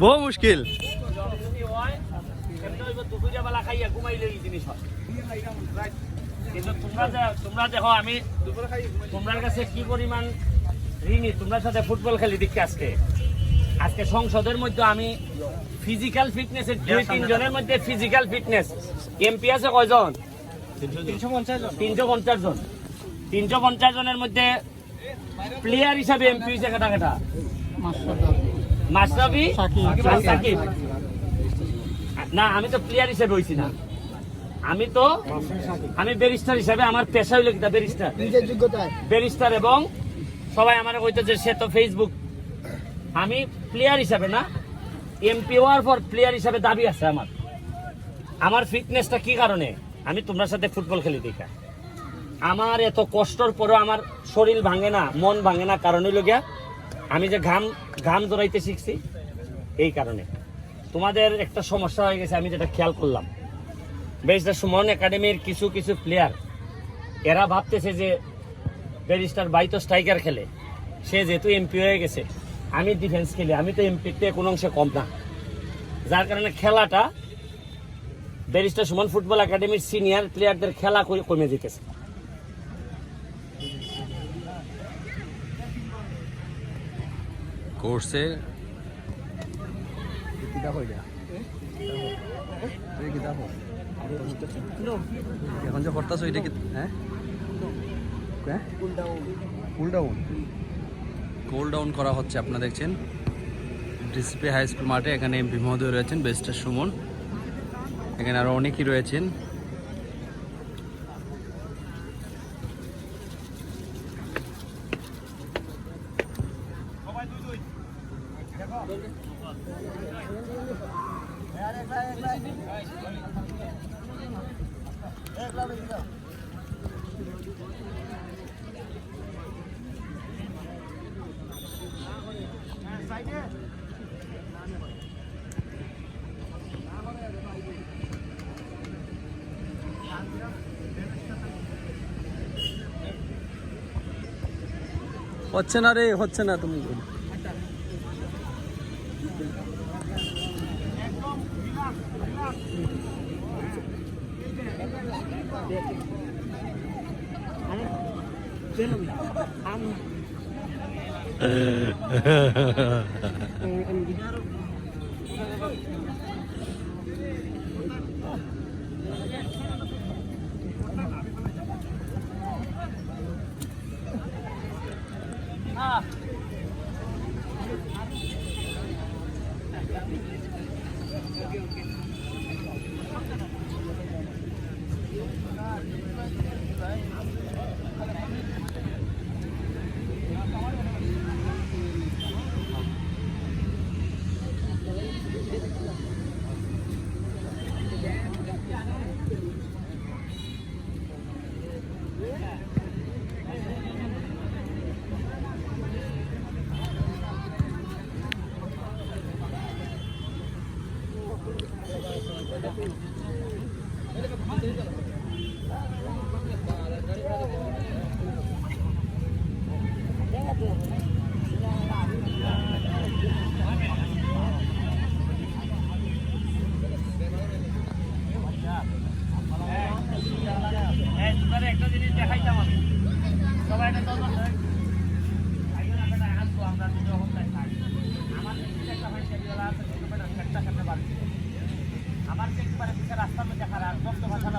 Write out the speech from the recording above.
বহু মুশকিল। কিন্তু তোমরা তোমরা দেখো আমি তোমার কাছে কি পরিমাণ ঋণী? তোমার সাথে ফুটবল খেলি দেখি আজকে। আজকে সংসদের মধ্যে আমি ফিজিক্যাল ফিটনেসের দুই তিনজনের মধ্যে ফিজিক্যাল ফিটনেস এমপি আছে কয়জন? তিনশো পঞ্চাশ জন। তিনশো পঞ্চাশ জনের মধ্যে প্লেয়ার হিসাবে এমপি হয়েছে কেটা কেটা? মাশরাফি? সাকিব। না আমি তো প্লেয়ার হিসেবে হইছি না। আমি তো আমি ব্যারিস্টার হিসাবে আমার পেশা হইল কিতা ব্যারিস্টার ব্যারিস্টার এবং সবাই আমার কইতো যে সে তো ফেসবুক আমি প্লেয়ার হিসাবে না এমপি হওয়ার পর প্লেয়ার হিসাবে দাবি আছে আমার। আমার ফিটনেসটা কি কারণে? আমি তোমার সাথে ফুটবল খেলি দেখা। আমার এত কষ্টর পরেও আমার শরীর ভাঙে না মন ভাঙে না কারণ হইল গিয়া আমি যে ঘাম ঘাম জড়াইতে শিখছি, এই কারণে। তোমাদের একটা সমস্যা হয়ে গেছে, আমি যেটা খেয়াল করলাম। ব্যারিস্টার সুমন একাডেমির কিছু কিছু প্লেয়ার এরা ভাবতেছে যে ব্যারিস্টার বাই তো স্ট্রাইকার খেলে। সে যেহেতু এমপি হয়ে গেছে, আমি ডিফেন্স খেলি, আমি তো এমপিতে কোনো অংশে কম না। যার কারণে খেলাটা ব্যারিস্টার সুমন ফুটবল একাডেমির সিনিয়র প্লেয়ারদের খেলা কমে যেতেছে। কোর্সে এখন যে করতেছো এটা কি হ্যাঁ? কুল ডাউন কুল ডাউন করা হচ্ছে আপনারা দেখছেন। ডিসপ্লে হাই স্কুল মাঠে এখানে এমপি মহোদয় রয়েছেন বেস্টার সুমন। এখানে আরও অনেকেই রয়েছেন। হচ্ছে না রে হচ্ছে না তুমি। এই তোমার একটা জিনিস দেখাইতাম আমি সবাই এটা তো আইও না বেটা আসব আমরা পারে পিছনে রাস্তার মধ্যে খারাপ রক্ত ভাষা